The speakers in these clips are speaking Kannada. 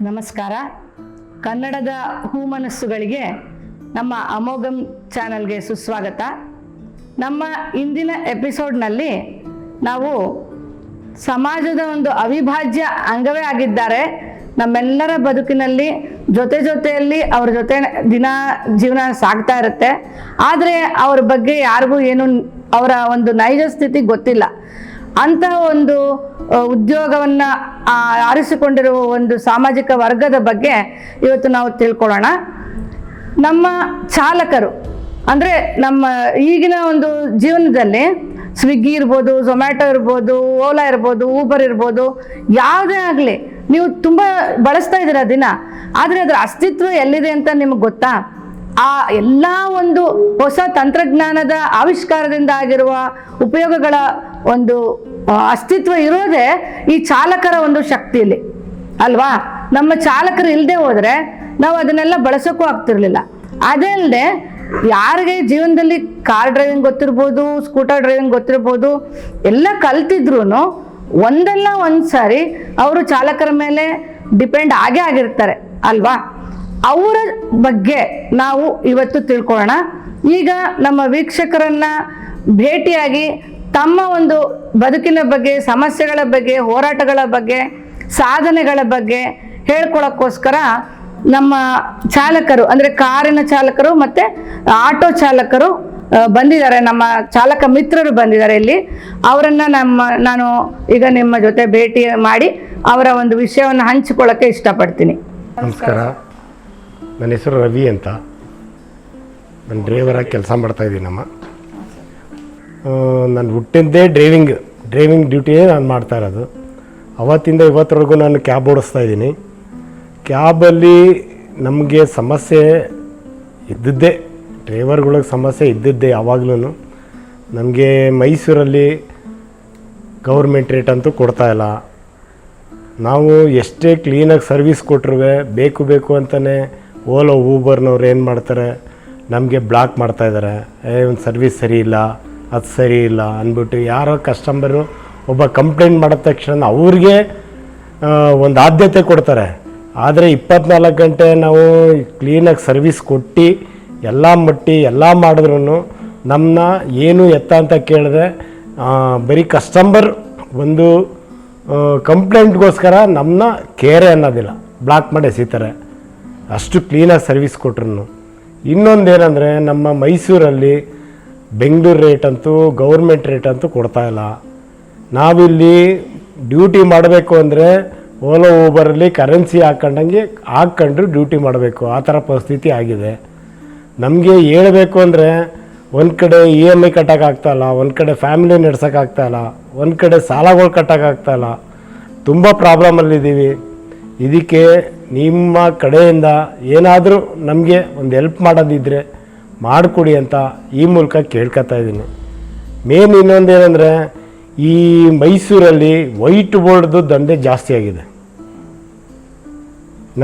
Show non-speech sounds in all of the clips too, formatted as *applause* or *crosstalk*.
ನಮಸ್ಕಾರ. ಕನ್ನಡದ ಹೂಮನಸ್ಸುಗಳಿಗೆ ನಮ್ಮ ಅಮೋಘಂ ಚಾನಲ್ಗೆ ಸುಸ್ವಾಗತ. ನಮ್ಮ ಇಂದಿನ ಎಪಿಸೋಡ್ನಲ್ಲಿ ನಾವು ಸಮಾಜದ ಒಂದು ಅವಿಭಾಜ್ಯ ಅಂಗವೇ ಆಗಿದ್ದಾರೆ. ನಮ್ಮೆಲ್ಲರ ಬದುಕಿನಲ್ಲಿ ಜೊತೆ ಜೊತೆಯಲ್ಲಿ ಅವ್ರ ಜೊತೆ ದಿನ ಜೀವನ ಸಾಗ್ತಾ ಇರುತ್ತೆ. ಆದರೆ ಅವ್ರ ಬಗ್ಗೆ ಯಾರಿಗೂ ಏನು ಅವರ ಒಂದು ನೈಜ ಸ್ಥಿತಿ ಗೊತ್ತಿಲ್ಲ. ಅಂತಹ ಒಂದು ಉದ್ಯೋಗವನ್ನ ಆರಿಸಿಕೊಂಡಿರುವ ಒಂದು ಸಾಮಾಜಿಕ ವರ್ಗದ ಬಗ್ಗೆ ಇವತ್ತು ನಾವು ತಿಳ್ಕೊಳ್ಳೋಣ. ನಮ್ಮ ಚಾಲಕರು, ಅಂದರೆ ನಮ್ಮ ಈಗಿನ ಒಂದು ಜೀವನದಲ್ಲಿ ಸ್ವಿಗ್ಗಿ ಇರ್ಬೋದು ಝೊಮ್ಯಾಟೊ ಇರ್ಬೋದು ಓಲಾ ಇರ್ಬೋದು ಊಬರ್ ಇರ್ಬೋದು, ಯಾವುದೇ ಆಗಲಿ ನೀವು ತುಂಬ ಬಳಸ್ತಾ ಇದ್ದೀರ ದಿನ. ಆದರೆ ಅದರ ಅಸ್ತಿತ್ವ ಎಲ್ಲಿದೆ ಅಂತ ನಿಮಗೆ ಗೊತ್ತಾ? ಆ ಎಲ್ಲ ಒಂದು ಹೊಸ ತಂತ್ರಜ್ಞಾನದ ಆವಿಷ್ಕಾರದಿಂದ ಆಗಿರುವ ಉಪಯೋಗಗಳ ಒಂದು ಅಸ್ತಿತ್ವ ಇರೋದೇ ಈ ಚಾಲಕರ ಒಂದು ಶಕ್ತಿಯಲ್ಲಿ, ಅಲ್ವಾ? ನಮ್ಮ ಚಾಲಕರು ಇಲ್ಲದೆ ಹೋದರೆ ನಾವು ಅದನ್ನೆಲ್ಲ ಬಳಸೋಕ್ಕೂ ಆಗ್ತಿರ್ಲಿಲ್ಲ. ಅದೇ ಅಲ್ಲದೆ ಯಾರಿಗೆ ಜೀವನದಲ್ಲಿ ಕಾರ್ ಡ್ರೈವಿಂಗ್ ಗೊತ್ತಿರ್ಬೋದು, ಸ್ಕೂಟರ್ ಡ್ರೈವಿಂಗ್ ಗೊತ್ತಿರ್ಬೋದು, ಎಲ್ಲ ಕಲ್ತಿದ್ರು ಒಂದಲ್ಲ ಒಂದು ಸಾರಿ ಅವರು ಚಾಲಕರ ಮೇಲೆ ಡಿಪೆಂಡ್ ಆಗೇ ಆಗಿರ್ತಾರೆ, ಅಲ್ವಾ? ಅವರ ಬಗ್ಗೆ ನಾವು ಇವತ್ತು ತಿಳ್ಕೊಳ್ಳೋಣ. ಈಗ ನಮ್ಮ ವೀಕ್ಷಕರನ್ನ ಭೇಟಿಯಾಗಿ ತಮ್ಮ ಒಂದು ಬದುಕಿನ ಬಗ್ಗೆ, ಸಮಸ್ಯೆಗಳ ಬಗ್ಗೆ, ಹೋರಾಟಗಳ ಬಗ್ಗೆ, ಸಾಧನೆಗಳ ಬಗ್ಗೆ ಹೇಳ್ಕೊಳಕ್ಕೋಸ್ಕರ ನಮ್ಮ ಚಾಲಕರು, ಅಂದರೆ ಕಾರಿನ ಚಾಲಕರು ಮತ್ತು ಆಟೋ ಚಾಲಕರು ಬಂದಿದ್ದಾರೆ. ನಮ್ಮ ಚಾಲಕ ಮಿತ್ರರು ಬಂದಿದ್ದಾರೆ ಇಲ್ಲಿ. ಅವರನ್ನು ನಮ್ಮ, ನಾನು ಈಗ ನಿಮ್ಮ ಜೊತೆ ಭೇಟಿ ಮಾಡಿ ಅವರ ಒಂದು ವಿಷಯವನ್ನು ಹಂಚಿಕೊಳ್ಳೋಕ್ಕೆ ಇಷ್ಟಪಡ್ತೀನಿ. ನಮಸ್ಕಾರ. ನನ್ನ ಹೆಸರು ರವಿ ಅಂತ. ನಾನು ಡ್ರೈವರಾಗಿ ಕೆಲಸ ಮಾಡ್ತಾಯಿದ್ದೀನಮ್ಮ ನಾನು ಹುಟ್ಟಿದ್ದೇ ಡ್ರೈವಿಂಗ್ ಡ್ರೈವಿಂಗ್ ಡ್ಯೂಟಿಯೇ ನಾನು ಮಾಡ್ತಾ ಇರೋದು. ಅವತ್ತಿಂದ ಇವತ್ತರೆಗೂ ನಾನು ಕ್ಯಾಬ್ ಓಡಿಸ್ತಾ ಇದ್ದೀನಿ. ಕ್ಯಾಬಲ್ಲಿ ನಮಗೆ ಸಮಸ್ಯೆ ಇದ್ದದ್ದೇ ಡ್ರೈವರ್ಗಳಿಗೆ ಸಮಸ್ಯೆ ಇದ್ದದ್ದೇ ಯಾವಾಗಲೂ ನಮಗೆ ಮೈಸೂರಲ್ಲಿ ಗೌರ್ಮೆಂಟ್ ರೇಟ್ ಅಂತೂ ಕೊಡ್ತಾಯಿಲ್ಲ ನಾವು ಎಷ್ಟೇ ಕ್ಲೀನಾಗಿ ಸರ್ವಿಸ್ ಕೊಟ್ಟರು ಬೇಕು ಬೇಕು ಅಂತಲೇ ಓಲೋ ಊಬರ್ನವ್ರು ಏನು ಮಾಡ್ತಾರೆ, ನಮಗೆ ಬ್ಲಾಕ್ ಮಾಡ್ತಾಯಿದ್ದಾರೆ ಏ, ಒಂದು ಸರ್ವಿಸ್ ಸರಿ ಇಲ್ಲ. ಅದು ಸರಿ ಇಲ್ಲ ಅಂದ್ಬಿಟ್ಟು ಯಾರೋ ಕಸ್ಟಮರು ಒಬ್ಬ ಕಂಪ್ಲೇಂಟ್ ಮಾಡಿದ ತಕ್ಷಣ ಅವ್ರಿಗೆ ಒಂದು ಆದ್ಯತೆ ಕೊಡ್ತಾರೆ. ಆದರೆ ಇಪ್ಪತ್ನಾಲ್ಕು ಗಂಟೆ ನಾವು ಕ್ಲೀನಾಗಿ ಸರ್ವಿಸ್ ಕೊಟ್ಟು, ಎಲ್ಲ ಮಟ್ಟಿ, ಎಲ್ಲ ಮಾಡಿದ್ರು ನಮ್ಮನ್ನ ಏನು ಎತ್ತ ಅಂತ ಕೇಳಿದೆ ಬರೀ ಕಸ್ಟಮರ್ ಒಂದು ಕಂಪ್ಲೇಂಟ್ಗೋಸ್ಕರ ನಮ್ಮನ್ನ ಕೇರೆ ಅನ್ನೋದಿಲ್ಲ. ಬ್ಲಾಕ್ ಮಾಡಿ ಎಸಿತಾರೆ. ಅಷ್ಟು ಕ್ಲೀನಾಗಿ ಸರ್ವಿಸ್ ಕೊಟ್ರು ಏನಂದರೆ ನಮ್ಮ ಮೈಸೂರಲ್ಲಿ ಬೆಂಗಳೂರು ರೇಟ್ ಅಂತೂ ಗೌರ್ಮೆಂಟ್ ರೇಟ್ ಅಂತೂ ಕೊಡ್ತಾ ಇಲ್ಲ. ನಾವಿಲ್ಲಿ ಡ್ಯೂಟಿ ಮಾಡಬೇಕು ಅಂದರೆ ಓಲೋ ಊಬರಲ್ಲಿ ಕರೆನ್ಸಿ ಹಾಕ್ಕೊಂಡಂಗೆ ಹಾಕ್ಕೊಂಡು ಡ್ಯೂಟಿ ಮಾಡಬೇಕು. ಆ ಥರ ಪರಿಸ್ಥಿತಿ ಆಗಿದೆ. ನಮಗೆ ಹೇಳಬೇಕು ಅಂದರೆ ಒಂದು ಕಡೆ ಇ ಎಂ ಐ ಕಟ್ಟೋಕ್ಕಾಗ್ತಾಯಿಲ್ಲ ಒಂದು ಕಡೆ ಫ್ಯಾಮಿಲಿ ನಡ್ಸೋಕ್ಕಾಗ್ತಾಯಿಲ್ಲ ಒಂದು ಕಡೆ ಸಾಲಗಳು ಕಟ್ಟೋಕ್ಕಾಗ್ತಾಯಿಲ್ಲ ತುಂಬ ಪ್ರಾಬ್ಲಮಲ್ಲಿದ್ದೀವಿ ಇದಕ್ಕೆ ನಿಮ್ಮ ಕಡೆಯಿಂದ ಏನಾದರೂ ನಮಗೆ ಒಂದು ಹೆಲ್ಪ್ ಮಾಡೋದಿದ್ದರೆ ಮಾಡಿಕೊಡಿ ಅಂತ ಈ ಮೂಲಕ ಕೇಳ್ಕೊತಾ ಇದ್ದೀನಿ. ಮೇನ್ ಇನ್ನೊಂದು ಏನಂದರೆ, ಈ ಮೈಸೂರಲ್ಲಿ ವೈಟ್ ಬೋರ್ಡ್ದು ದಂಧೆ ಜಾಸ್ತಿ ಆಗಿದೆ.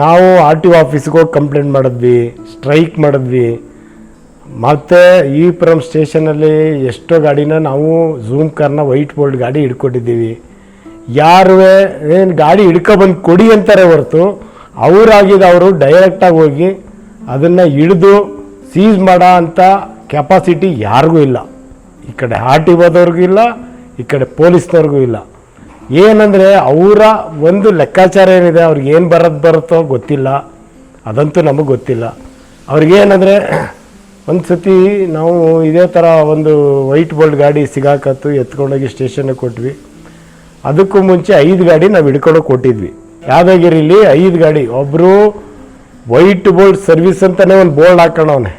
ನಾವು ಆರ್ ಟಿ ಒ ಆಫೀಸ್ಗೆ ಹೋಗಿ ಕಂಪ್ಲೇಂಟ್ ಮಾಡಿದ್ವಿ, ಸ್ಟ್ರೈಕ್ ಮಾಡಿದ್ವಿ. ಮತ್ತು ಈ ಪುರಂ ಸ್ಟೇಷನಲ್ಲಿ ಎಷ್ಟೋ ಗಾಡಿನ ನಾವು ಝೂಮ್ ಕಾರ್ನ ವೈಟ್ ಬೋರ್ಡ್ ಗಾಡಿ ಹಿಡ್ಕೊಟ್ಟಿದ್ದೀವಿ ಯಾರು ಏನು ಗಾಡಿ ಹಿಡ್ಕೊಬಂದು ಕೊಡಿ ಅಂತಾರೆ ಹೊರತು, ಅವರಾಗಿದ್ದು ಅವರು ಡೈರೆಕ್ಟಾಗಿ ಹೋಗಿ ಅದನ್ನು ಹಿಡಿದು ಸೀಸ್ ಮಾಡೋ ಅಂತ ಕೆಪಾಸಿಟಿ ಯಾರಿಗೂ ಇಲ್ಲ. ಈ ಕಡೆ ಆರ್ ಟಿ ಇಲ್ಲ, ಈ ಕಡೆ ಪೊಲೀಸ್ನವ್ರಿಗೂ ಇಲ್ಲ. ಏನಂದರೆ ಅವರ ಒಂದು ಲೆಕ್ಕಾಚಾರ ಏನಿದೆ, ಅವ್ರಿಗೆ ಏನು ಬರೋದು ಬರುತ್ತೋ ಗೊತ್ತಿಲ್ಲ. ಅದಂತೂ ನಮಗೆ ಗೊತ್ತಿಲ್ಲ. ಅವ್ರಿಗೇನಂದರೆ *clears throat* ಒಂದು ಸತಿ ನಾವು ಇದೇ ಥರ ಒಂದು ವೈಟ್ ಬೋಲ್ಡ್ ಗಾಡಿ ಸಿಗಾಕತ್ತು, ಎತ್ಕೊಂಡೋಗಿ ಸ್ಟೇಷನ್ಗೆ ಕೊಟ್ವಿ. ಅದಕ್ಕೂ ಮುಂಚೆ ಐದು ಗಾಡಿ ನಾವು ಹಿಡ್ಕೊಂಡು ಕೊಟ್ಟಿದ್ವಿ. ಯಾದಗಿರಿಲಿ ಐದು ಗಾಡಿ ಒಬ್ಬರು ವೈಟ್ ಬೋಲ್ಡ್ ಸರ್ವಿಸ್ ಅಂತಲೇ ಒಂದು ಬೋರ್ಡ್ ಹಾಕೊಂಡವನೆ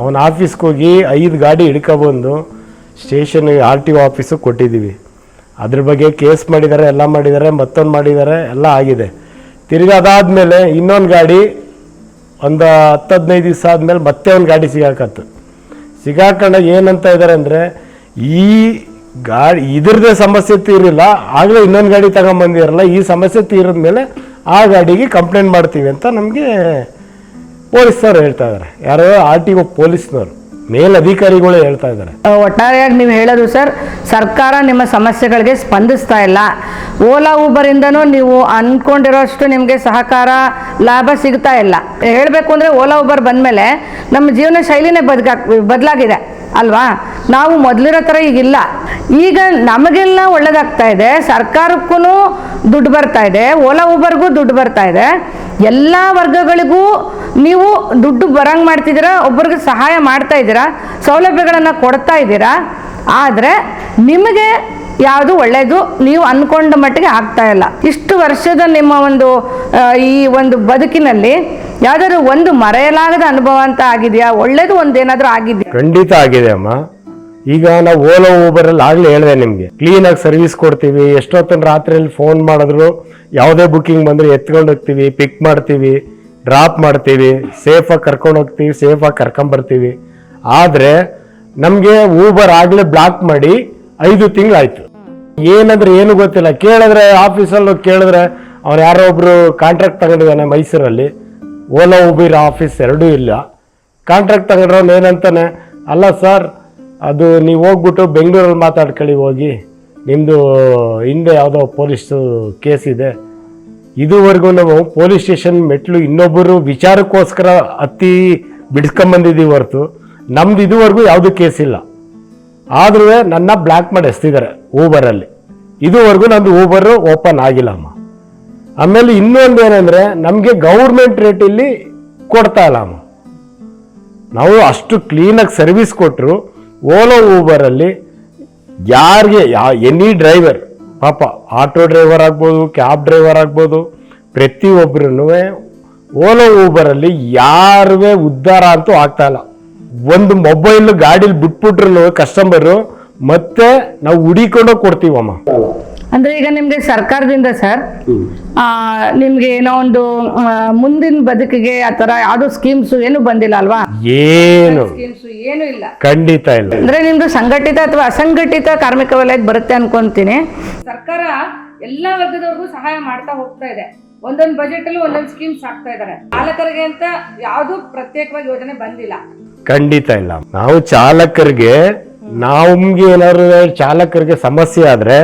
ಅವನ ಆಫೀಸ್ಗೆ ಹೋಗಿ ಐದು ಗಾಡಿ ಹಿಡ್ಕೊಬಂದು ಸ್ಟೇಷನ್ಗೆ ಆರ್ ಟಿ ಒ ಆಫೀಸಿಗೆ ಕೊಟ್ಟಿದ್ದೀವಿ ಅದ್ರ ಬಗ್ಗೆ ಕೇಸ್ ಮಾಡಿದ್ದಾರೆ ಎಲ್ಲ ಮಾಡಿದ್ದಾರೆ ಮತ್ತೊಂದು ಮಾಡಿದ್ದಾರೆ ಎಲ್ಲ ಆಗಿದೆ. ತಿರ್ಗಿ ಅದಾದಮೇಲೆ ಇನ್ನೊಂದು ಗಾಡಿ ಒಂದು ಹತ್ತು ಹದಿನೈದು ದಿವಸ ಆದಮೇಲೆ ಮತ್ತೆ ಒಂದು ಗಾಡಿ ಸಿಗಾಕತ್ತು. ಸಿಗಾಕೊಂಡಾಗ ಏನಂತ ಇದ್ದಾರೆ ಅಂದರೆ, ಈ ಗಾಡಿ, ಇದ್ರದ್ದೇ ಸಮಸ್ಯೆ ತೀರಿಲ್ಲ, ಆಗಲೇ ಇನ್ನೊಂದು ಗಾಡಿ ತಗೊಂಬಂದಿರಲ್ಲ, ಈ ಸಮಸ್ಯೆ ತೀರಿದ ಮೇಲೆ ಆ ಗಾಡಿಗೆ ಕಂಪ್ಲೇಂಟ್ ಮಾಡ್ತೀವಿ ಅಂತ ನಮಗೆ ಪೊಲೀಸ್ನವ್ರು ಹೇಳ್ತಾ ಇದ್ದಾರೆ ಯಾರೋ ಆರ್ ಟಿ ಒ ಪೊಲೀಸ್ನವರು ಮೇಲಧಿಕಾರಿಗಳು ಹೇಳ್ತಾ ಇದ್ದಾರೆ ಒಟ್ಟಾರೆಯಾಗಿ ನೀವು ಹೇಳೋದು ಸರ್, ಸರ್ಕಾರ ನಿಮ್ಮ ಸಮಸ್ಯೆಗಳಿಗೆ ಸ್ಪಂದಿಸ್ತಾ ಇಲ್ಲ. ಓಲಾ, ಊಬರಿಂದನೂ ನೀವು ಅನ್ಕೊಂಡಿರೋಷ್ಟು ನಿಮಗೆ ಸಹಕಾರ, ಲಾಭ ಸಿಗ್ತಾ ಇಲ್ಲ. ಹೇಳಬೇಕು ಅಂದರೆ ಓಲಾ, ಊಬರ್ ಬಂದಮೇಲೆ ನಮ್ಮ ಜೀವನ ಶೈಲಿನೇ ಬದಲಾ ಬದಲಾಗಿದೆ. ಅಲ್ವಾ? ನಾವು ಮೊದಲಿರೋ ಥರ ಈಗಿಲ್ಲ. ಈಗ ನಮಗೆಲ್ಲ ಒಳ್ಳೇದಾಗ್ತಾ ಇದೆ. ಸರ್ಕಾರಕ್ಕೂ ದುಡ್ಡು ಬರ್ತಾ ಇದೆ. ಓಲಾ ಊಬರ್ಗೂ ದುಡ್ಡು ಬರ್ತಾ ಇದೆ. ಎಲ್ಲ ವರ್ಗಗಳಿಗೂ ನೀವು ದುಡ್ಡು ಬರಂಗ್ ಮಾಡ್ತಿದ್ದೀರಾ? ಒಬ್ಬರಿಗೆ ಸಹಾಯ ಮಾಡ್ತಾ ಇದ್ದೀರಾ? ಸೌಲಭ್ಯಗಳನ್ನು ಕೊಡ್ತಾ ಇದ್ದೀರಾ? ಆದರೆ ನಿಮಗೆ ಯಾವುದು ಒಳ್ಳೆಯದು ನೀವು ಅಂದ್ಕೊಂಡ ಮಟ್ಟಿಗೆ ಆಗ್ತಾ ಇಲ್ಲ. ಇಷ್ಟು ವರ್ಷದ ನಿಮ್ಮ ಒಂದು ಈ ಒಂದು ಬದುಕಿನಲ್ಲಿ ಯಾವ್ದಾದ್ರು ಒಂದು ಮರೆಯಲಾಗದ ಅನುಭವ ಅಂತ ಆಗಿದೆಯಾ? ಒಳ್ಳೇದು ಒಂದೇನಾದ್ರೂ ಆಗಿದೆಯಾ? ಖಂಡಿತ ಆಗಿದೆ ಅಮ್ಮ. ಈಗ ನಾವು ಓಲೋ ಊಬರಲ್ಲಿ ಆಗ್ಲೇ ಹೇಳಿದೆ ನಿಮಗೆ. ಕ್ಲೀನಾಗಿ ಸರ್ವಿಸ್ ಕೊಡ್ತೀವಿ, ಎಷ್ಟೊತ್ತನ ರಾತ್ರಿಯಲ್ಲಿ ಫೋನ್ ಮಾಡಿದ್ರು, ಯಾವುದೇ ಬುಕ್ಕಿಂಗ್ ಬಂದ್ರೆ ಎತ್ಕೊಂಡು ಹೋಗ್ತೀವಿ ಪಿಕ್ ಮಾಡ್ತೀವಿ ಡ್ರಾಪ್ ಮಾಡ್ತೀವಿ ಸೇಫಾಗಿ ಕರ್ಕೊಂಡು ಹೋಗ್ತೀವಿ ಸೇಫಾಗಿ ಕರ್ಕೊಂಬರ್ತೀವಿ ಆದರೆ, ನಮಗೆ ಊಬರ್ ಆಗಲೇ ಬ್ಲಾಕ್ ಮಾಡಿ ಐದು ತಿಂಗಳಾಯ್ತು. ಏನಂದ್ರೆ ಏನು ಗೊತ್ತಿಲ್ಲ. ಕೇಳಿದ್ರೆ ಆಫೀಸಲ್ಲಿ ಕೇಳಿದ್ರೆ ಅವ್ರು ಯಾರೋ ಒಬ್ರು ಕಾಂಟ್ರಾಕ್ಟ್ ತಗೊಂಡಿದ್ದಾನೆ ಮೈಸೂರಲ್ಲಿ. ಓಲಾ ಉಬೀರ್ ಆಫೀಸ್ ಎರಡೂ ಇಲ್ಲ. ಕಾಂಟ್ರಾಕ್ಟ್ ತಗೊಂಡ್ರವ್ನು ಏನಂತಾನೆ, ಅಲ್ಲ ಸರ್ ಅದು ನೀವು ಹೋಗ್ಬಿಟ್ಟು ಬೆಂಗಳೂರಲ್ಲಿ ಮಾತಾಡ್ಕೊಳ್ಳಿ ಹೋಗಿ. ನಿಮ್ಮದು ಹಿಂದೆ ಯಾವುದೋ ಪೊಲೀಸ್ ಕೇಸ್ ಇದೆ. ಇದುವರೆಗೂ ನಾವು ಪೊಲೀಸ್ ಸ್ಟೇಷನ್ ಮೆಟ್ಲು ಇನ್ನೊಬ್ಬರು ವಿಚಾರಕ್ಕೋಸ್ಕರ ಹತ್ತಿ ಬಿಡಿಸ್ಕೊಂಬಂದಿದ್ದೀವಿ ಹೊರತು. ನಮ್ದು ಇದುವರೆಗೂ ಯಾವುದೂ ಕೇಸ್ ಇಲ್ಲ. ಆದ್ರೂ ನನ್ನ ಬ್ಲ್ಯಾಕ್ ಮಾಡಿ ಎಸ್ತಿದ್ದಾರೆ ಊಬರಲ್ಲಿ. ಇದುವರೆಗೂ ನಂದು ಊಬರ್ ಓಪನ್ ಆಗಿಲ್ಲ ಅಮ್ಮ. ಆಮೇಲೆ ಇನ್ನೊಂದು ಏನಂದ್ರೆ ನಮಗೆ ಗೌರ್ಮೆಂಟ್ ರೇಟಲ್ಲಿ ಕೊಡ್ತಾ ಇಲ್ಲ ಅಮ್ಮ. ನಾವು ಅಷ್ಟು ಕ್ಲೀನಾಗಿ ಸರ್ವಿಸ್ ಕೊಟ್ಟರು ಓಲೋ ಊಬರಲ್ಲಿ ಯಾರಿಗೆ, ಯಾ ಎನಿ ಡ್ರೈವರ್ ಪಾಪ ಆಟೋ ಡ್ರೈವರ್ ಆಗ್ಬೋದು ಕ್ಯಾಬ್ ಡ್ರೈವರ್ ಆಗ್ಬೋದು ಪ್ರತಿಯೊಬ್ಬರೂ ಓಲೋ ಊಬರಲ್ಲಿ ಯಾರೇ ಉದ್ಧಾರ ಅಂತೂ ಆಗ್ತಾ ಇಲ್ಲ. ಒಂದು ಮೊಬೈಲ್ ಗಾಡಿಲಿ ಬಿಟ್ಬಿಟ್ರು ಕಸ್ಟಮರು ಮತ್ತೆ ನಾವು ಹುಡಿಕೊಂಡು ಕೊಡ್ತೀವಮ್ಮ ಅಂದ್ರೆ ಈಗ ನಿಮ್ಗೆ ಸರ್ಕಾರದಿಂದ ಸರ್ ನಿಮ್ಗೆ ಏನೋ ಒಂದು ಮುಂದಿನ ಬದುಕಿಗೆ ಆ ಥರ ಯಾವ್ದು ಸ್ಕೀಮ್ಸ್ ಏನು ಬಂದಿಲ್ಲ ಅಲ್ವಾ? ಏನು? ಸ್ಕೀಮ್ಸ್ ಏನು ಇಲ್ಲ. ಖಂಡಿತ ಇಲ್ಲ. ಅಂದ್ರೆ ನಿಮ್ದು ಸಂಘಟಿತ ಅಥವಾ ಅಸಂಘಟಿತ ಕಾರ್ಮಿಕ ವಲಯಕ್ಕೆ ಬರುತ್ತೆ ಅನ್ಕೊಂತೀನಿ. ಸರ್ಕಾರ ಎಲ್ಲಾ ವರ್ಗದವ್ರಿಗೂ ಸಹಾಯ ಮಾಡ್ತಾ ಹೋಗ್ತಾ ಇದೆ. ಒಂದೊಂದು ಬಜೆಟ್ ಅಲ್ಲಿ ಒಂದೊಂದು ಸ್ಕೀಮ್ಸ್ ಹಾಕ್ತಾ ಇದಾರೆ. ಚಾಲಕರಿಗೆ ಅಂತ ಯಾವ್ದು ಪ್ರತ್ಯೇಕವಾಗಿ ಯೋಜನೆ ಬಂದಿಲ್ಲ. ಖಂಡಿತ ಇಲ್ಲ. ನಾವು ಚಾಲಕರಿಗೆ ನಮ್ಗೆ ಏನಾದ್ರು ಚಾಲಕರಿಗೆ ಸಮಸ್ಯೆ ಆದ್ರೆ,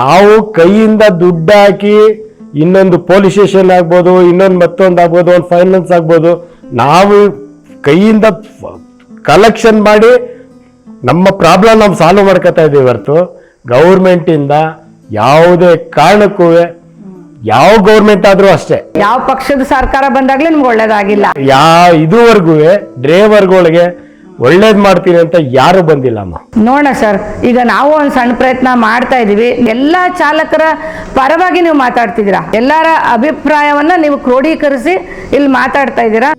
ನಾವು ಕೈಯಿಂದ ದುಡ್ಡು ಹಾಕಿ ಇನ್ನೊಂದು ಪೊಲೀಸ್ ಸ್ಟೇಷನ್ ಆಗ್ಬೋದು, ಇನ್ನೊಂದು ಮತ್ತೊಂದು ಆಗ್ಬೋದು, ಒಂದು ಫೈನಾನ್ಸ್ ಆಗ್ಬೋದು, ನಾವು ಕೈಯಿಂದ ಕಲೆಕ್ಷನ್ ಮಾಡಿ ನಮ್ಮ ಪ್ರಾಬ್ಲಮ್ ನಾವು ಸಾಲ್ವ್ ಮಾಡ್ಕೋತಾ ಇದ್ದೀವಿ ಹೊರತು. ಗೌರ್ಮೆಂಟಿಂದ ಯಾವುದೇ ಕಾರಣಕ್ಕೂ ಯಾವ ಗೌರ್ಮೆಂಟ್ ಆದ್ರೂ ಅಷ್ಟೇ. ಯಾವ ಪಕ್ಷದ ಸರ್ಕಾರ ಬಂದಾಗ್ಲೂ ನಿಮ್ಗೆ ಒಳ್ಳೇದಾಗಿಲ್ಲ. ಯಾ ಇದುವರೆಗೂ ಡ್ರೈವರ್ಗಳಿಗೆ ಒಳ್ಳೇದ್ ಮಾಡ್ತೀನಿ ಅಂತ ಯಾರು ಬಂದಿಲ್ಲ ಅಮ್ಮ. ನೋಡೋಣ ಸರ್ ಈಗ ನಾವು ಒಂದು ಸಣ್ಣ ಪ್ರಯತ್ನ ಮಾಡ್ತಾ ಇದೀವಿ ಎಲ್ಲಾ ಚಾಲಕರ ಪರವಾಗಿ ನೀವು ಮಾತಾಡ್ತಿದ್ದೀರಾ? ಎಲ್ಲರ ಅಭಿಪ್ರಾಯವನ್ನ ನೀವು ಕ್ರೋಢೀಕರಿಸಿ ಇಲ್ಲಿ ಮಾತಾಡ್ತಾ ಇದ್ದೀರಾ?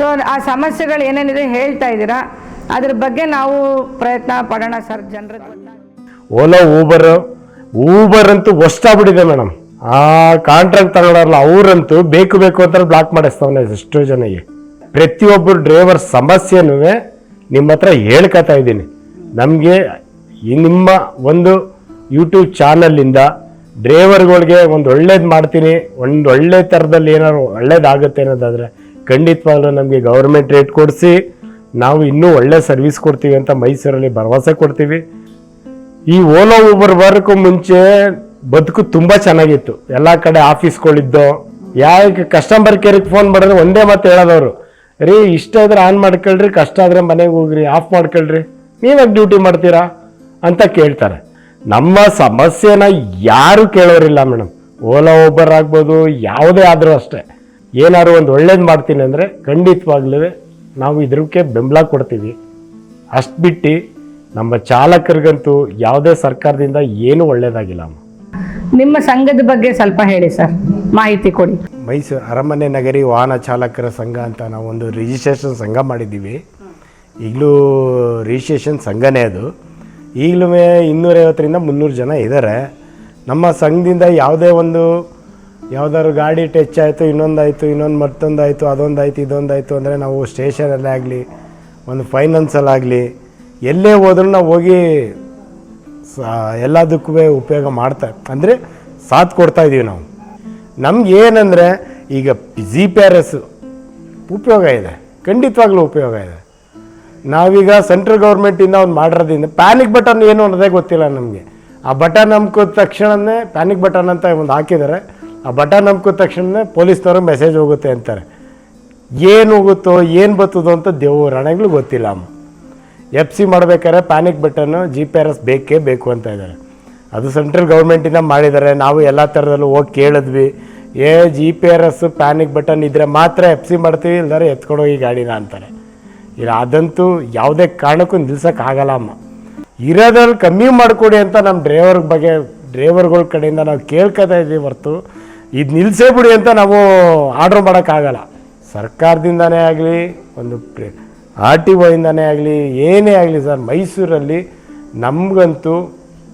ಸೊ ಆ ಸಮಸ್ಯೆಗಳು ಏನೇನಿದೆ ಹೇಳ್ತಾ ಇದ್ದೀರಾ? ಅದ್ರ ಬಗ್ಗೆ ನಾವು ಪ್ರಯತ್ನ ಪಡೋಣ ಸರ್ ಜನರ ಓಲೋ ಊಬರ್ ಊಬರ್ ಅಂತೂ ಬಿಡಿದೆ ಮೇಡಮ್. ಆ ಕಾಂಟ್ರಾಕ್ಟ್ ತಗೊಳ್ಳೋರಲ್ಲ ಅವರಂತೂ ಬೇಕು ಬೇಕು ಅಂತ ಬ್ಲಾಕ್ ಮಾಡಿಸ್ತಾವನೆ ಎಷ್ಟೋ ಜನಗೆ. ಪ್ರತಿಯೊಬ್ಬರು ಡ್ರೈವರ್ ಸಮಸ್ಯೆನೂ ನಿಮ್ಮ ಹತ್ರ ಹೇಳ್ಕೊತಾ ಇದ್ದೀನಿ. ನಮಗೆ ನಿಮ್ಮ ಒಂದು ಯೂಟ್ಯೂಬ್ ಚಾನಲಿಂದ ಡ್ರೈವರ್ಗಳಿಗೆ ಒಂದು ಒಳ್ಳೇದು ಮಾಡ್ತೀನಿ, ಒಂದು ಒಳ್ಳೆ ಥರದಲ್ಲಿ ಏನಾದ್ರು ಒಳ್ಳೇದಾಗುತ್ತೆ ಅನ್ನೋದಾದರೆ ಖಂಡಿತವಾಗ್ಲೂ ನಮಗೆ ಗೌರ್ಮೆಂಟ್ ರೇಟ್ ಕೊಡಿಸಿ, ನಾವು ಇನ್ನೂ ಒಳ್ಳೆ ಸರ್ವಿಸ್ ಕೊಡ್ತೀವಿ ಅಂತ ಮೈಸೂರಲ್ಲಿ ಭರವಸೆ ಕೊಡ್ತೀವಿ. ಈ ಓಲೋ ಊಬರ್ ಬರೋಕ್ಕೂ ಮುಂಚೆ ಬದುಕು ತುಂಬಾ ಚೆನ್ನಾಗಿತ್ತು. ಎಲ್ಲ ಕಡೆ ಆಫೀಸ್ಗಳಿದ್ದು ಯಾಕೆ ಕಸ್ಟಮರ್ ಕೇರಿಗೆ ಫೋನ್ ಮಾಡಿದ್ರೆ ಒಂದೇ ಮಾತು ಹೇಳೋದವ್ರು, ರೀ, ಇಷ್ಟ ಇದ್ರೆ ಆನ್ ಮಾಡ್ಕೊಳ್ರಿ, ಕಷ್ಟ ಆದ್ರೆ ಮನೆಗೆ ಹೋಗ್ರಿ ಆಫ್ ಮಾಡ್ಕೊಳ್ರಿ ನೀವಾಗ ಡ್ಯೂಟಿ ಮಾಡ್ತೀರಾ? ಅಂತ ಕೇಳ್ತಾರೆ. ನಮ್ಮ ಸಮಸ್ಯೆನ ಯಾರು ಕೇಳೋರಿಲ್ಲ ಮೇಡಮ್ ಓಲಾ ಓಬರ್ ಆಗ್ಬೋದು, ಯಾವುದೇ ಆದರೂ ಅಷ್ಟೇ. ಏನಾದ್ರು ಒಂದು ಒಳ್ಳೇದು ಮಾಡ್ತೀನಿ ಅಂದರೆ ಖಂಡಿತವಾಗ್ಲೂ ನಾವು ಇದಕ್ಕೆ ಬೆಂಬಲ ಕೊಡ್ತೀವಿ. ಅಷ್ಟು ಬಿಟ್ಟು ನಮ್ಮ ಚಾಲಕರಿಗಂತೂ ಯಾವುದೇ ಸರ್ಕಾರದಿಂದ ಏನೂ ಒಳ್ಳೇದಾಗಿಲ್ಲ ನಿಮ್ಮ ಸಂಘದ ಬಗ್ಗೆ ಸ್ವಲ್ಪ ಹೇಳಿ ಸರ್. ಮಾಹಿತಿ ಕೊಡಿ. ಮೈಸೂರು ಅರಮನೆ ನಗರಿ ವಾಹನ ಚಾಲಕರ ಸಂಘ ಅಂತ ನಾವು ಒಂದು ರಿಜಿಸ್ಟ್ರೇಷನ್ ಸಂಘ ಮಾಡಿದ್ದೀವಿ. ಈಗಲೂ ರಿಜಿಸ್ಟ್ರೇಷನ್ ಸಂಘನೇ ಅದು. ಈಗಲೂ ಇನ್ನೂರೈವತ್ತರಿಂದ ಮುನ್ನೂರು ಜನ ಇದ್ದಾರೆ ನಮ್ಮ ಸಂಘದಿಂದ ಯಾವುದೇ ಒಂದು ಯಾವ್ದಾದ್ರು ಗಾಡಿ ಟಚ್ ಆಯಿತು, ಇನ್ನೊಂದಾಯಿತು, ಇನ್ನೊಂದು ಮತ್ತೊಂದಾಯಿತು, ಅದೊಂದಾಯಿತು, ಇದೊಂದಾಯಿತು ಅಂದರೆ ನಾವು ಸ್ಟೇಷನಲ್ಲೇ ಆಗಲಿ, ಒಂದು ಫೈನಾನ್ಸಲ್ಲಾಗಲಿ ಎಲ್ಲೇ ಹೋದ್ರೂ ನಾವು ಹೋಗಿ ಎಲ್ಲದಕ್ಕೂ ಉಪಯೋಗ ಮಾಡ್ತಾ ಅಂದರೆ ಸಾಥ್ ಕೊಡ್ತಾ ಇದ್ದೀವಿ ನಾವು. ನಮ್ಗೆ ಏನಂದರೆ ಈಗ ಜಿ ಪಿ ಆರ್ ಎಸ್ ಉಪಯೋಗ ಇದೆ. ಖಂಡಿತವಾಗ್ಲೂ ಉಪಯೋಗ ಇದೆ. ನಾವೀಗ ಸೆಂಟ್ರಲ್ ಗೌರ್ಮೆಂಟಿಂದ ಅವ್ನು ಮಾಡಿರೋದ್ರಿಂದ ಪ್ಯಾನಿಕ್ ಬಟನ್ ಏನು ಅನ್ನೋದೇ ಗೊತ್ತಿಲ್ಲ ನಮಗೆ. ಆ ಬಟನ್ ನಂಬ್ಕೋದ ತಕ್ಷಣನೇ ಪ್ಯಾನಿಕ್ ಬಟನ್ ಅಂತ ಒಂದು ಹಾಕಿದ್ದಾರೆ ಆ ಬಟನ್ ನಂಬ್ಕೋದ ತಕ್ಷಣನೇ ಪೊಲೀಸ್ನವರು ಮೆಸೇಜ್ ಹೋಗುತ್ತೆ ಅಂತಾರೆ. ಏನು ಹೋಗುತ್ತೋ, ಏನು ಬರ್ತದೋ ಅಂತ ದೇವರಣೆಗಳು ಗೊತ್ತಿಲ್ಲ ಅಮ್ಮ. ಎಫ್ ಸಿ ಮಾಡಬೇಕಾದ್ರೆ panic button G P R S ಬೇಕೇ ಬೇಕು ಅಂತ ಇದ್ದಾರೆ ಅದು ಸೆಂಟ್ರಲ್ ಗೌರ್ಮೆಂಟಿಂದ ಮಾಡಿದ್ದಾರೆ. ನಾವು ಎಲ್ಲ ಥರದಲ್ಲೂ ಹೋಗಿ ಕೇಳಿದ್ವಿ. ಏ G P R S panic button ಇದ್ದರೆ ಮಾತ್ರ ಎಫ್ ಸಿ ಮಾಡ್ತೀವಿ, ಇಲ್ದಾರೆ ಎತ್ಕೊಂಡೋಗಿ ಗಾಡಿನ ಅಂತಾರೆ. ಇಲ್ಲ ಅದಂತೂ ಯಾವುದೇ ಕಾರಣಕ್ಕೂ ನಿಲ್ಸೋಕ್ಕಾಗಲ್ಲ ಅಮ್ಮ. ಇರೋದ್ರಲ್ಲಿ ಕಮ್ಮಿ ಮಾಡಿಕೊಡಿ ಅಂತ ನಮ್ಮ ಡ್ರೈವರ್ ಬಗ್ಗೆ ಡ್ರೈವರ್ಗಳ ಕಡೆಯಿಂದ ನಾವು ಕೇಳ್ಕೊತಾ ಇದ್ದೀವಿ ಹೊರತು. ಇದು ನಿಲ್ಲಿಸೇ ಬಿಡಿ ಅಂತ ನಾವು ಆರ್ಡ್ರ್ ಮಾಡೋಕ್ಕಾಗಲ್ಲ. ಸರ್ಕಾರದಿಂದನೇ ಆಗಲಿ, ಒಂದು ಆರ್ ಟಿ ಒಯಿಂದನೇ ಆಗಲಿ ಏನೇ ಆಗಲಿ ಸರ್ ಮೈಸೂರಲ್ಲಿ ನಮಗಂತೂ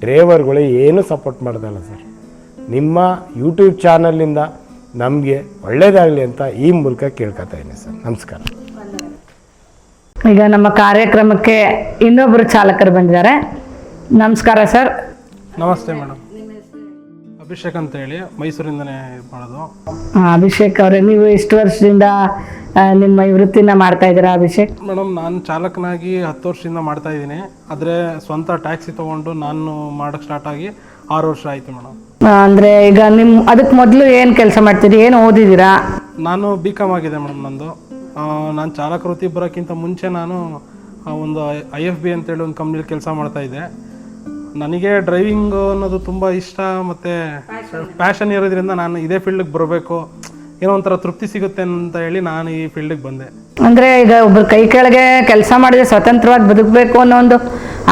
ಡ್ರೈವರ್ಗಳು ಏನೂ ಸಪೋರ್ಟ್ ಮಾಡೋದಲ್ಲ ಸರ್. ನಿಮ್ಮ ಯೂಟ್ಯೂಬ್ ಚಾನಲಿಂದ ನಮಗೆ ಒಳ್ಳೆಯದಾಗಲಿ ಅಂತ ಈ ಮೂಲಕ ಕೇಳ್ಕೊತಾ ಇದ್ದೀನಿ ಸರ್. ನಮಸ್ಕಾರ. ಈಗ ನಮ್ಮ ಕಾರ್ಯಕ್ರಮಕ್ಕೆ ಇನ್ನೊಬ್ಬರು ಚಾಲಕರು ಬಂದಿದ್ದಾರೆ. ನಮಸ್ಕಾರ ಸರ್. ನಮಸ್ತೆ ಮೇಡಮ್. ಅಭಿಷೇಕ್ ಅಂತ ಹೇಳಿ ಮೈಸೂರಿಂದನೇ ಇದು ಮಾಡೋದು. ಆ, ಅಭಿಷೇಕ್ ಅವರೇ ನೀವು ಇಷ್ಟು ವರ್ಷದಿಂದ ಆ, ನಿಮ್ಮ ಈ ವೃತ್ತಿನ ಮಾಡ್ತಾ ಇದ್ದೀರಾ ಅಭಿಷೇಕ್? ಮೇಡಮ್ ನಾನು ಚಾಲಕನಾಗಿ ಹತ್ತು ವರ್ಷದಿಂದ ಮಾಡ್ತಾ ಇದ್ದೀನಿ. ಆದರೆ ಸ್ವಂತ ಟ್ಯಾಕ್ಸಿ ತೊಗೊಂಡು ನಾನು ಮಾಡೋಕ್ಕೆ ಸ್ಟಾರ್ಟ್ ಆಗಿ ಆರು ವರ್ಷ ಆಯಿತು ಮೇಡಮ್. ಆ, ಅಂದ್ರೆ ಈಗ ನಿಮ್ ಅದಕ್ಕೆ ಮೊದಲು ಏನು ಕೆಲಸ ಮಾಡ್ತೀರಿ ಏನು ಓದಿದ್ದೀರಾ? ನಾನು ಬಿ ಕಾಮ್ ಆಗಿದೆ ಮೇಡಮ್ ನಂದು. ನಾನು ಚಾಲಕ ವೃತ್ತಿ ಬರೋಕ್ಕಿಂತ ಮುಂಚೆ ನಾನು ಆ, ಒಂದು ಐ ಎಫ್ ಬಿ ಅಂತೇಳಿ ಒಂದು ಕಂಪ್ನಿಲಿ ಕೆಲಸ ಮಾಡ್ತಾ ಇದ್ದೆ. ನನಗೆ ಡ್ರೈವಿಂಗ್ ಅನ್ನೋದು ತುಂಬ ಇಷ್ಟ ಮತ್ತು ಪ್ಯಾಷನ್ ಇರೋದ್ರಿಂದ ನಾನು ಇದೇ ಫೀಲ್ಡಿಗೆ ಬರಬೇಕು ಏನೋ ಒಂಥರ ತೃಪ್ತಿ ಸಿಗುತ್ತೆ ಅಂತ ಹೇಳಿ ನಾನು ಈ ಫೀಲ್ಡಿಗೆ ಬಂದೆ. ಅಂದ್ರೆ ಈಗ ಒಬ್ಬರು ಕೈ ಕೆಳಗೆ ಕೆಲಸ ಮಾಡಿದ್ರೆ ಸ್ವತಂತ್ರವಾಗಿ ಬದುಕಬೇಕು ಅನ್ನೋ ಒಂದು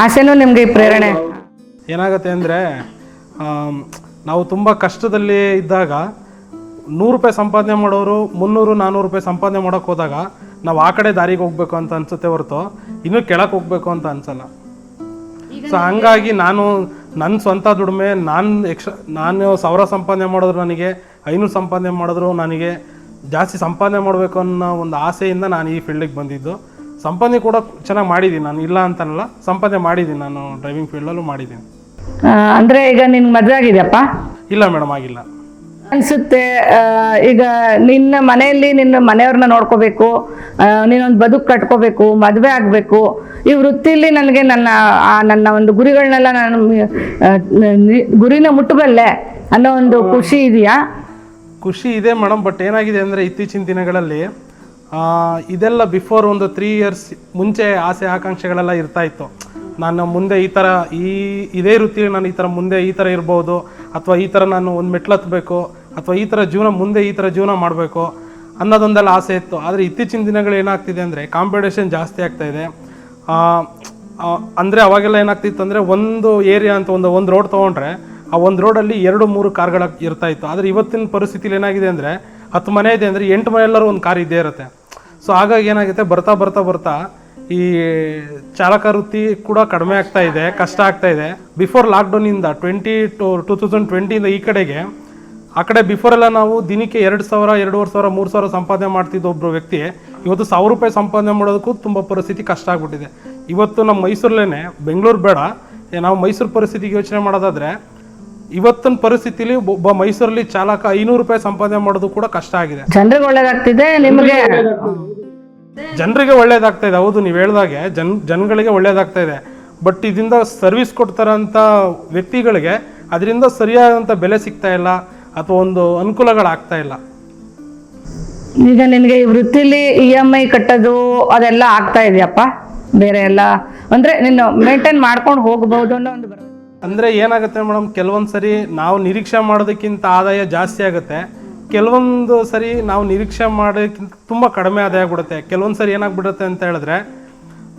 ಆಸೆನೂ ನಿಮಗೆ ಈ ಪ್ರೇರಣೆ. ಏನಾಗುತ್ತೆ ಅಂದರೆ ನಾವು ತುಂಬ ಕಷ್ಟದಲ್ಲಿ ಇದ್ದಾಗ ನೂರು ರೂಪಾಯಿ ಸಂಪಾದನೆ ಮಾಡೋರು ಮುನ್ನೂರು ನಾನ್ನೂರು ರೂಪಾಯಿ ಸಂಪಾದನೆ ಮಾಡೋಕ್ಕೆ ಹೋದಾಗ ನಾವು ಆ ಕಡೆ ದಾರಿಗೆ ಹೋಗ್ಬೇಕು ಅಂತ ಅನ್ಸುತ್ತೆ ಹೊರತು ಇನ್ನೂ ಕೆಳಕ್ಕೆ ಹೋಗ್ಬೇಕು ಅಂತ ಅನ್ಸಲ್ಲ. ಸೊ ಹಂಗಾಗಿ ನಾನು ನನ್ನ ಸ್ವಂತ ದುಡಿಮೆ ನಾನು ಎಕ್ಸ್ಟ್ರಾ ನಾನು ಸಾವಿರ ಸಂಪಾದನೆ ಮಾಡಿದ್ರು ನನಗೆ ಐನೂರು ಸಂಪಾದನೆ ಮಾಡಿದ್ರು ನನಗೆ ಜಾಸ್ತಿ ಸಂಪಾದನೆ ಮಾಡಬೇಕು ಅನ್ನೋ ಒಂದು ಆಸೆಯಿಂದ ನಾನು ಈ ಫೀಲ್ಡಿಗೆ ಬಂದಿದ್ದು. ಸಂಪಾದನೆ ಕೂಡ ಚೆನ್ನಾಗಿ ಮಾಡಿದ್ದೀನಿ ನಾನು ಇಲ್ಲ ಅಂತನಲ್ಲ ಸಂಪಾದನೆ ಮಾಡಿದ್ದೀನಿ ನಾನು ಡ್ರೈವಿಂಗ್ ಫೀಲ್ಡಲ್ಲೂ ಮಾಡಿದ್ದೀನಿ ಅಂದರೆ ಅಂದ್ರೆ ಈಗ ನಿನ್ಗೆ ಮದುವೆ ಆಗಿದೆಯಪ್ಪ? ಇಲ್ಲ ಮೇಡಮ್ ಆಗಿಲ್ಲ. ಅನ್ಸುತ್ತೆ ಈಗ ನಿನ್ನ ಮನೆಯಲ್ಲಿ ನಿನ್ನ ಮನೆಯವ್ರನ್ನ ನೋಡ್ಕೋಬೇಕು ನೀನೊಂದು ಬದುಕು ಕಟ್ಕೋಬೇಕು ಮದುವೆ ಆಗಬೇಕು ಈ ವೃತ್ತಿಲಿ ನನಗೆ ನನ್ನ ಆ ನನ್ನ ಒಂದು ಗುರಿಗಳನ್ನೆಲ್ಲ ನಾನು ಗುರಿನ ಮುಟ್ಟಬಲ್ಲೆ ಅನ್ನೋ ಒಂದು ಖುಷಿ ಇದೆಯಾ? ಖುಷಿ ಇದೆ ಮೇಡಮ್ ಬಟ್ ಏನಾಗಿದೆ ಅಂದರೆ ಇತ್ತೀಚಿನ ದಿನಗಳಲ್ಲಿ ಇದೆಲ್ಲ ಬಿಫೋರ್ ಒಂದು ತ್ರೀ ಇಯರ್ಸ್ ಮುಂಚೆ ಆಸೆ ಆಕಾಂಕ್ಷೆಗಳೆಲ್ಲ ಇರ್ತಾ ಇತ್ತು. ನಾನು ಮುಂದೆ ಈ ಥರ ಈ, ಇದೇ ವೃತ್ತಿಯಲ್ಲಿ ನಾನು ಈ ಥರ ಮುಂದೆ ಈ ಥರ ಇರ್ಬೋದು, ಅಥವಾ ಈ ಥರ ನಾನು ಒಂದು ಮೆಟ್ಲತ್ತಬೇಕು ಅಥವಾ ಈ ಥರ ಜೀವನ ಮುಂದೆ ಈ ಥರ ಜೀವನ ಮಾಡಬೇಕು ಅನ್ನೋದೊಂದೆಲ್ಲ ಆಸೆ ಇತ್ತು. ಆದರೆ ಇತ್ತೀಚಿನ ದಿನಗಳು ಏನಾಗ್ತಿದೆ ಅಂದರೆ ಕಾಂಪಿಟೇಷನ್ ಜಾಸ್ತಿ ಆಗ್ತಾ ಇದೆ. ಅಂದರೆ ಅವಾಗೆಲ್ಲ ಏನಾಗ್ತಿತ್ತು ಅಂದರೆ ಒಂದು ಏರಿಯಾ ಅಂತ ಒಂದು ಒಂದು ರೋಡ್ ತೊಗೊಂಡ್ರೆ ಆ ಒಂದು ರೋಡಲ್ಲಿ ಎರಡು, ಮೂರು ಕಾರ್ಗಳ ಇರ್ತಾ ಇತ್ತು. ಆದರೆ ಇವತ್ತಿನ ಪರಿಸ್ಥಿತಿಲಿ ಏನಾಗಿದೆ ಅಂದರೆ ಹತ್ತು ಮನೆ ಇದೆ ಅಂದರೆ ಎಂಟು ಮನೆಯಲ್ಲರೂ ಒಂದು ಕಾರ್ ಇದ್ದೇ ಇರುತ್ತೆ. ಸೊ ಹಾಗಾಗಿ ಏನಾಗುತ್ತೆ, ಬರ್ತಾ ಬರ್ತಾ ಬರ್ತಾ ಈ ಚಾಲಕ ವೃತ್ತಿ ಕೂಡ ಕಡಿಮೆ ಆಗ್ತಾ ಇದೆ ಕಷ್ಟ ಆಗ್ತಾ ಇದೆ. ಬಿಫೋರ್ ಲಾಕ್ಡೌನಿಂದ ಟ್ವೆಂಟಿ ಟು ಟೂ ತೌಸಂಡ್ ಟ್ವೆಂಟಿಯಿಂದ ಈ ಕಡೆಗೆ ಆ ಕಡೆ ಬಿಫೋರ್ ಎಲ್ಲ ನಾವು ದಿನಕ್ಕೆ ಎರಡು ಸಾವಿರ ಎರಡೂವರೆ ಸಾವಿರ ಮೂರು ಸಾವಿರ ಸಂಪಾದನೆ ಮಾಡ್ತಿದ್ದ ಒಬ್ಬರು ವ್ಯಕ್ತಿ. ಇವತ್ತು ಸಾವಿರ ರೂಪಾಯಿ ಸಂಪಾದನೆ ಮಾಡೋದಕ್ಕೂ ತುಂಬ ಪರಿಸ್ಥಿತಿ ಕಷ್ಟ ಆಗ್ಬಿಟ್ಟಿದೆ. ಇವತ್ತು ನಮ್ಮ ಮೈಸೂರಲ್ಲೇ ಬೆಂಗಳೂರು ಬೇಡ. ಏ, ನಾವು ಮೈಸೂರು ಪರಿಸ್ಥಿತಿಗೆ ಯೋಚನೆ ಮಾಡೋದಾದ್ರೆ ಇವತ್ತಿನ ಪರಿಸ್ಥಿತಿಲಿ ಒಬ್ಬ ಮೈಸೂರಲ್ಲಿ ಚಾಲಕ ಐನೂರು ರೂಪಾಯಿ ಸಂಪಾದನೆ ಮಾಡೋದು ಕೂಡ ಕಷ್ಟ ಆಗಿದೆ. ಜನರಿಗೆ ಒಳ್ಳೇದಾಗ್ತಿದೆ ನಿಮಗೆ? ಜನರಿಗೆ ಒಳ್ಳೇದಾಗ್ತಾ ಇದೆ. ಹೌದು ನೀವು ಹೇಳ್ದಾಗೆ ಜನ್ ಜನಗಳಿಗೆ ಒಳ್ಳೇದಾಗ್ತಾ ಇದೆ. ಬಟ್ ಇದರಿಂದ ಸರ್ವಿಸ್ ಕೊಡ್ತಾರಂಥ ವ್ಯಕ್ತಿಗಳಿಗೆ ಅದರಿಂದ ಸರಿಯಾದಂಥ ಬೆಲೆ ಸಿಗ್ತಾ ಇಲ್ಲ ಅಥವಾ ಒಂದು ಅನುಕೂಲಗಳಾಗ್ತಾ ಇಲ್ಲ. ಈಗ ನಿನಗೆ ಈ ವೃತ್ತಿಲಿ ಇ ಎಂ ಐ ಕಟ್ಟೋದು ಅದೆಲ್ಲ ಆಗ್ತಾ ಇದೆಯಪ್ಪ? ಬೇರೆ ಎಲ್ಲ ಅಂದ್ರೆ ನೀನು ಮೇಂಟೈನ್ ಮಾಡ್ಕೊಂಡು ಹೋಗಬಹುದು ಅನ್ನೋ ಒಂದು. ಅಂದರೆ ಏನಾಗುತ್ತೆ ಮೇಡಮ್ ಕೆಲವೊಂದು ಸರಿ ನಾವು ನಿರೀಕ್ಷೆ ಮಾಡೋದಕ್ಕಿಂತ ಆದಾಯ ಜಾಸ್ತಿ ಆಗುತ್ತೆ. ಕೆಲವೊಂದು ಸರಿ ನಾವು ನಿರೀಕ್ಷೆ ಮಾಡೋಕ್ಕಿಂತ ತುಂಬ ಕಡಿಮೆ ಆದಾಯ ಆಗ್ಬಿಡುತ್ತೆ ಕೆಲವೊಂದು ಸರಿ ಏನಾಗ್ಬಿಡುತ್ತೆ ಅಂತ ಹೇಳಿದ್ರೆ,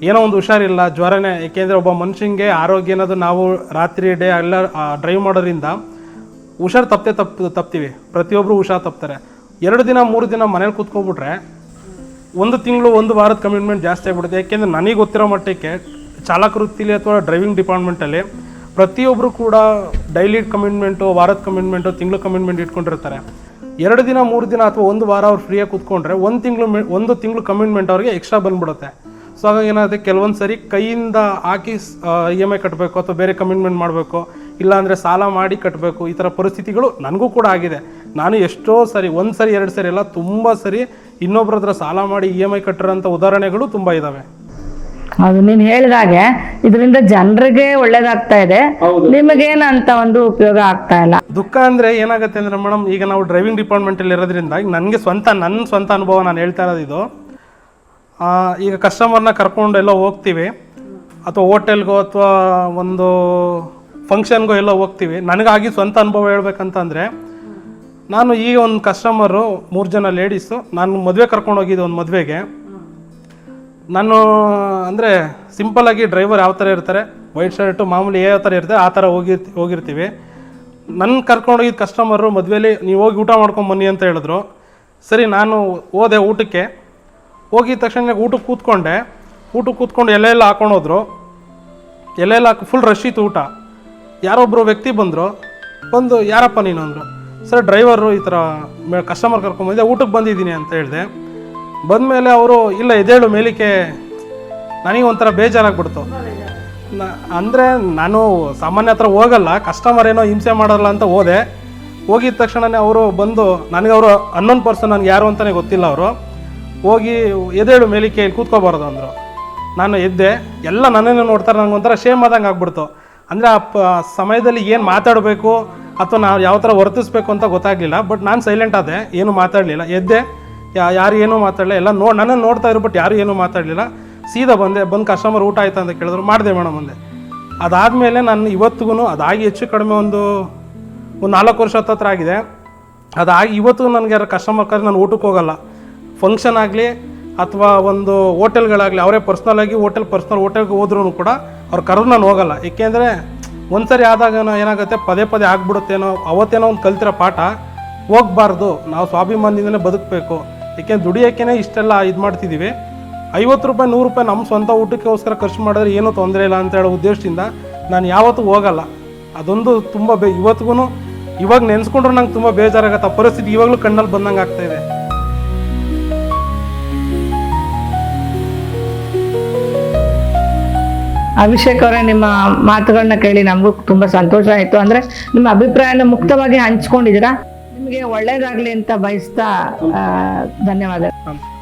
ಏನೋ ಒಂದು ಹುಷಾರಿಲ್ಲ, ಜ್ವರನೇ, ಏಕೆಂದರೆ ಒಬ್ಬ ಮನುಷ್ಯನಿಗೆ ಆರೋಗ್ಯ ಅನ್ನೋದು ನಾವು ರಾತ್ರಿ ಡೇ ಎಲ್ಲ ಡ್ರೈವ್ ಮಾಡೋದ್ರಿಂದ ಹುಷಾರು ತಪ್ಪದೆ ತಪ್ಪು, ತಪ್ತೀವಿ. ಪ್ರತಿಯೊಬ್ಬರು ಹುಷಾರು ತಪ್ತಾರೆ. ಎರಡು ದಿನ, ಮೂರು ದಿನ ಮನೇಲಿ ಕೂತ್ಕೊಬಿಟ್ರೆ ಒಂದು ತಿಂಗಳು, ಒಂದು ವಾರದ ಕಮಿಟ್ಮೆಂಟ್ ಜಾಸ್ತಿ ಆಗಿಬಿಡುತ್ತೆ. ಯಾಕೆಂದರೆ ನನಗೆ ಗೊತ್ತಿರೋ ಮಟ್ಟಕ್ಕೆ ಚಾಲಕ ವೃತ್ತಿಲಿ ಅಥವಾ ಡ್ರೈವಿಂಗ್ ಡಿಪಾರ್ಟ್ಮೆಂಟಲ್ಲಿ ಪ್ರತಿಯೊಬ್ಬರು ಕೂಡ ಡೈಲಿ ಕಮಿಟ್ಮೆಂಟು ವಾರದ ಕಮಿಟ್ಮೆಂಟು ತಿಂಗಳು ಕಮಿಟ್ಮೆಂಟ್ ಇಟ್ಕೊಂಡಿರ್ತಾರೆ. ಎರಡು ದಿನ, ಮೂರು ದಿನ ಅಥವಾ ಒಂದು ವಾರ ಅವ್ರು ಫ್ರೀಯಾಗಿ ಕೂತ್ಕೊಂಡ್ರೆ ಒಂದು ತಿಂಗಳು ಒಂದು ತಿಂಗಳು ಕಮಿಟ್ಮೆಂಟ್ ಅವ್ರಿಗೆ ಎಕ್ಸ್ಟ್ರಾ ಬಂದ್ಬಿಡುತ್ತೆ. ಸೊ ಹಾಗಾಗಿ ಏನಾಗುತ್ತೆ, ಕೆಲವೊಂದು ಸರಿ ಕೈಯಿಂದ ಹಾಕಿ ಇ ಎಂ ಐ ಕಟ್ಟಬೇಕು ಅಥವಾ ಬೇರೆ ಕಮಿಟ್ಮೆಂಟ್ ಮಾಡಬೇಕು, ಇಲ್ಲಾಂದರೆ ಸಾಲ ಮಾಡಿ ಕಟ್ಟಬೇಕು ಈ ಥರ ಪರಿಸ್ಥಿತಿಗಳು ನನಗೂ ಕೂಡ ಆಗಿದೆ. ನಾನು ಎಷ್ಟೋ ಸರಿ, ಒಂದು ಸರಿ, ಎರಡು ಸರಿ ಎಲ್ಲ ತುಂಬ ಸರಿ ಇನ್ನೊಬ್ಬರ ಹತ್ರ ಸಾಲ ಮಾಡಿ ಇ ಎಂ ಐ ಕಟ್ಟಿರೋಂಥ ಉದಾಹರಣೆಗಳು ತುಂಬ ಇದ್ದಾವೆ ಅದು ನೀನ್ ಹೇಳಿದಾಗೆ ಇದರಿಂದ ಜನರಿಗೆ ಒಳ್ಳೇದಾಗ್ತಾ ಇದೆ. ನಿಮಗೇನು ಅಂತ ಒಂದು ಉಪಯೋಗ ಆಗ್ತಾ ಇಲ್ಲ. ದುಃಖ ಅಂದ್ರೆ ಏನಾಗುತ್ತೆ ಅಂದ್ರೆ ಮೇಡಮ್ ಈಗ ನಾವು ಡ್ರೈವಿಂಗ್ ಡಿಪಾರ್ಟ್ಮೆಂಟ್ ಅಲ್ಲಿ ಇರೋದ್ರಿಂದ ನನಗೆ ಸ್ವಂತ ನನ್ನ ಸ್ವಂತ ಅನುಭವ ನಾನು ಹೇಳ್ತಾ ಇರೋದು ಇದು. ಈಗ ಕಸ್ಟಮರ್ನ ಕರ್ಕೊಂಡು ಎಲ್ಲೋ ಹೋಗ್ತೀವಿ ಅಥವಾ ಹೋಟೆಲ್ಗೋ ಅಥವಾ ಒಂದು ಫಂಕ್ಷನ್ಗೋ ಎಲ್ಲೋ ಹೋಗ್ತೀವಿ ನನಗಾಗಿ ಸ್ವಂತ ಅನುಭವ ಹೇಳ್ಬೇಕಂತಂದರೆ ನಾನು ಈಗ ಒಂದು ಕಸ್ಟಮರು ಮೂರು ಜನ ಲೇಡೀಸು ನಾನು ಮದುವೆ ಕರ್ಕೊಂಡು ಹೋಗಿದ್ದೆ ಒಂದು ಮದುವೆಗೆ. ನಾನು, ಅಂದರೆ ಸಿಂಪಲ್ಲಾಗಿ ಡ್ರೈವರ್ ಯಾವ ಥರ ಇರ್ತಾರೆ ವೈಟ್ ಶರ್ಟು ಮಾಮೂಲಿ ಯಾವ ಥರ ಇರ್ತಾರೆ ಆ ಥರ ಹೋಗಿ, ಹೋಗಿರ್ತೀವಿ. ನನ್ನ ಕರ್ಕೊಂಡೋಗಿದ್ದ ಕಸ್ಟಮರು ಮದುವೆಯಲ್ಲಿ ನೀವು ಹೋಗಿ ಊಟ ಮಾಡ್ಕೊಂಡು ಬನ್ನಿ ಅಂತ ಹೇಳಿದ್ರು. ಸರಿ, ನಾನು ಹೋದೆ ಊಟಕ್ಕೆ. ಹೋಗಿದ ತಕ್ಷಣ ಊಟಕ್ಕೆ ಕೂತ್ಕೊಂಡೆ. ಊಟಕ್ಕೆ ಕೂತ್ಕೊಂಡು ಎಲೆ ಎಲ್ಲ ಹಾಕ್ಕೊಂಡೋದ್ರು ಎಲೆ ಎಲ್ಲ ಹಾಕಿ ಫುಲ್ ರಶ್ ಇತ್ತು ಊಟ. ಯಾರೊಬ್ಬರು ವ್ಯಕ್ತಿ ಬಂದರು, ಬಂದು, ಯಾರಪ್ಪ ನೀನು? ಅಂದರು. ಸರ್ ಡ್ರೈವರು ಈ ಥರ ಕಸ್ಟಮರ್ ಕರ್ಕೊಂಬಂದೆ ಊಟಕ್ಕೆ ಬಂದಿದ್ದೀನಿ ಅಂತ ಹೇಳಿದೆ. ಬಂದಮೇಲೆ ಅವರು, ಇಲ್ಲ ಎದೇಳು ಮೇಲಿಕೆ ನನಗೆ ಒಂಥರ ಬೇಜಾರಾಗ್ಬಿಡ್ತು ಅಂದರೆ ನಾನು ಸಾಮಾನ್ಯ ಹತ್ರ ಹೋಗಲ್ಲ ಕಸ್ಟಮರ್ ಏನೋ ಹಿಂಸೆ ಮಾಡಲ್ಲ ಅಂತ ಹೋದೆ. ಹೋಗಿದ ತಕ್ಷಣನೇ ಅವರು ಬಂದು, ನನಗೆ ಅವರು ಹನ್ನೊಂದು ಪರ್ಸನ್ ನನಗೆ ಯಾರು ಅಂತಲೇ ಗೊತ್ತಿಲ್ಲ ಅವರು. ಹೋಗಿ, ಎದೇಳು ಮೇಲಿಕೆ, ಇಲ್ಲಿ ಕೂತ್ಕೋಬಾರ್ದು ಅಂದರು. ನಾನು ಎದ್ದೆ, ಎಲ್ಲ ನನ್ನನ್ನು ನೋಡ್ತಾರೆ ನನಗೆ ಒಂಥರ ಶೇಮ್ ಆದಂಗೆ ಆಗ್ಬಿಡ್ತು. ಅಂದರೆ ಆ ಸಮಯದಲ್ಲಿ ಏನು ಮಾತಾಡಬೇಕು, ಅಥವಾ ನಾವು ಯಾವ ಥರ ವರ್ತಿಸ್ಬೇಕು ಅಂತ ಗೊತ್ತಾಗಲಿಲ್ಲ, ಬಟ್ ನಾನು ಸೈಲೆಂಟ್ ಆದೆ, ಏನು ಮಾತಾಡಲಿಲ್ಲ. ಎದ್ದೆ ಯಾ, ಯಾರು ಏನೂ ಮಾತಾಡಲಿಲ್ಲ ಎಲ್ಲ ನೋ ನನ್ನ ನೋಡ್ತಾ ಇದ್ರು ಬಟ್ ಯಾರು ಏನೂ ಮಾತಾಡಲಿಲ್ಲ. ಸೀದಾ ಬಂದೆ, ಬಂದು ಕಸ್ಟಮರ್ ಊಟ ಆಯ್ತಾ ಅಂತ ಕೇಳಿದ್ರು. ಮಾಡಿದೆ ಮೇಡಮ್ ಅಂದೆ. ಅದಾದಮೇಲೆ ನಾನು ಇವತ್ತಿಗೂ ಅದಾಗಿ ಹೆಚ್ಚು ಕಡಿಮೆ ಒಂದು ಒಂದು ನಾಲ್ಕು ವರ್ಷ ಹತ್ತತ್ರ ಆಗಿದೆ. ಅದಾಗಿ ಇವತ್ತು ನನಗೆ ಯಾರು ಕಸ್ಟಮರ್ ಕರೆ ನಾನು ಊಟಕ್ಕೆ ಹೋಗಲ್ಲ. ಫಂಕ್ಷನ್ ಆಗಲಿ, ಅಥವಾ ಒಂದು ಹೋಟೆಲ್ಗಳಾಗಲಿ, ಅವರೇ ಪರ್ಸ್ನಲ್ ಆಗಿ ಹೋಟೆಲ್ ಪರ್ಸ್ನಲ್ ಹೋಟೆಲ್ಗೆ ಹೋದ್ರೂ ಕೂಡ ಅವ್ರು ಕರೆದು ನಾನು ಹೋಗಲ್ಲ. ಏಕೆಂದರೆ, ಒಂದ್ಸರಿ ಆದಾಗ ಏನಾಗುತ್ತೆ, ಪದೇ ಪದೇ ಆಗ್ಬಿಡುತ್ತೇನೋ, ಅವತ್ತೇನೋ ಒಂದು ಕಲ್ತಿರೋ ಪಾಠ, ಹೋಗ್ಬಾರ್ದು. ನಾವು ಸ್ವಾಭಿಮಾನದಿಂದಲೇ ಬದುಕಬೇಕು. ಏಕೆಂದ್ರೆ ದುಡಿಯೋಕ್ಕೇ ಇಷ್ಟೆಲ್ಲ ಇದು ಮಾಡ್ತಿದ್ದೀವಿ ಐವತ್ತು ರೂಪಾಯಿ, ನೂರು ರೂಪಾಯಿ ನಮ್ಮ ಸ್ವಂತ ಊಟಕ್ಕೋಸ್ಕರ ಖರ್ಚು ಮಾಡಿದ್ರೆ ಏನೂ ತೊಂದರೆ ಇಲ್ಲ ಅಂತ ಹೇಳೋ ಉದ್ದೇಶದಿಂದ ನಾನು ಯಾವತ್ತೂ ಹೋಗಲ್ಲ. ಅದೊಂದು ತುಂಬ ಬೇ ಇವತ್ತಿಗೂ ಇವಾಗ ನೆನೆಸ್ಕೊಂಡ್ರೆ ನಂಗೆ ತುಂಬ ಬೇಜಾರಾಗತ್ತೆ. ಪರಿಸ್ಥಿತಿ ಇವಾಗಲೂ ಕಣ್ಣಲ್ಲಿ ಬಂದಂಗೆ ಆಗ್ತಾ ಇದೆ. ಅಭಿಷೇಕ್ ಅವರೇ, ನಿಮ್ಮ ಮಾತುಗಳನ್ನ ಕೇಳಿ ನಮಗೂ ತುಂಬಾ ಸಂತೋಷ ಆಯಿತು. ಅಂದ್ರೆ ನಿಮ್ಮ ಅಭಿಪ್ರಾಯನ ಮುಕ್ತವಾಗಿ ಹಂಚ್ಕೊಂಡಿದ್ದೀರಾ? ನಿಮಗೆ ಒಳ್ಳೇದಾಗ್ಲಿ ಅಂತ ಬಯಸ್ತಾ ಧನ್ಯವಾದಗಳು.